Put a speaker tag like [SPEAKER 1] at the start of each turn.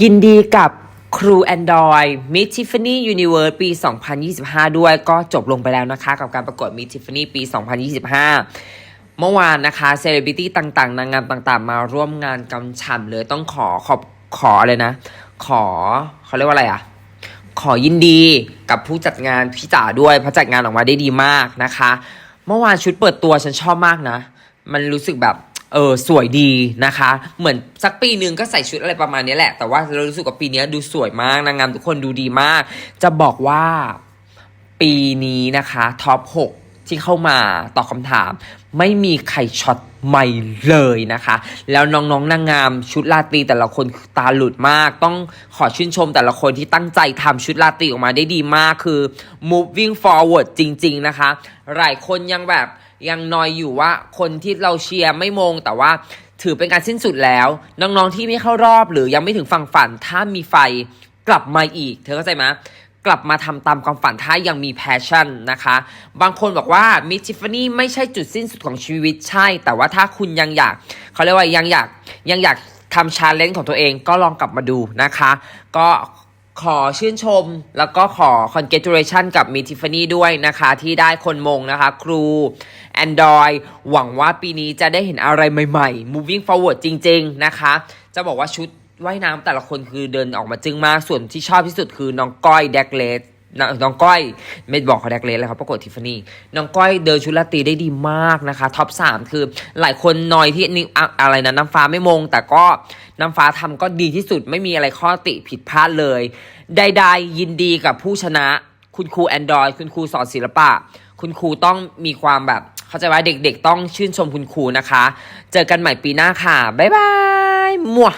[SPEAKER 1] ยินดีกับครู Android Miss Tiffany Universe ปี 2025 ด้วยก็จบลงไปแล้วนะคะ กับการประกวด Miss Tiffany ปี 2025 เมื่อวานนะคะเซเลบริตี้ต่างๆ นางงามต่างๆ มาร่วมงานกำฉ่ำเลยต้องขอขอบขอเลยนะ ขอเขาเรียกว่าอะไรอะ ขอยินดีกับผู้จัดงานพี่จ๋าด้วยเพราะจัดงานออกมาได้ดีมากนะคะ เมื่อวานชุดเปิดตัวฉันชอบมากนะ มันรู้สึกแบบ เออสวยดีนะคะ เหมือนสักปีหนึ่งก็ใส่ชุดอะไรประมาณนี้แหละ แต่ว่าเรารู้สึกว่าปีนี้ดูสวยมากนางงามทุกคนดูดีมาก จะบอกว่าปีนี้นะคะท็อป6ที่เข้ามาตอบคำถาม ไม่มีใครช็อต ใหม่เลยนะคะ แล้วน้องๆนางงามชุดราตีแต่ละคนตาหลุดมาก ต้องขอชื่นชมแต่ละคนที่ตั้งใจทำชุดราตีออกมาได้ดีมากคือ moving forward จริง ๆ นะคะ หลายคนยังแบบยังนอยอยู่ว่าคนที่เราเชียร์ไม่มงแต่ว่าถือเป็นการสิ้นสุดแล้ว น้องๆที่ไม่เข้ารอบหรือยังไม่ถึงฝั่งฝันถ้ามีไฟกลับมาอีก เธอเข้าใจไหม กลับมาทำตามความฝันถ้ายังมีแพชชั่นนะคะ บางคนบอกว่ามิทิฟฟานี่ไม่ใช่จุดสิ้นสุดของชีวิตใช่ แต่ว่าถ้าคุณยังอยากเขาเรียกว่ายังอยากยังอยากทำชาเลนจ์ของตัวเองก็ลองกลับมาดูนะคะ ก็ขอชื่นชมแล้วก็ขอ congratulation กับมิทิฟฟานี่ด้วยนะคะ ที่ได้คนมงนะคะ ครู Android หวังว่าปีนี้จะได้เห็นอะไรใหม่ๆ moving forward จริง ๆ นะคะ จะบอกว่าชุด ว่ายน้ำแต่ละคนคือเดินออกมาจึงมาก ส่วนที่ชอบที่สุดคือน้องก้อยแดกเลสน้องก้อยไม่บอกเขาแดกเลสแล้วครับประกวดทิฟฟานี่น้องก้อยเดินชุดราตีได้ดีมากนะคะท็อปสามคือหลายคนนอยที่นี่อะอะไรนะน้ำฟ้าไม่มง แต่ก็น้ำฟ้าทำก็ดีที่สุดไม่มีอะไรข้อติผิดพลาดเลย ใดๆยินดีกับผู้ชนะ คุณครูแอนดรอยคุณครูสอนศิลปะ คุณครูต้องมีความแบบเข้าใจว่าเด็กๆ ต้องชื่นชมคุณครูนะคะ เจอกันใหม่ปีหน้าค่ะบ๊ายบายมั่ว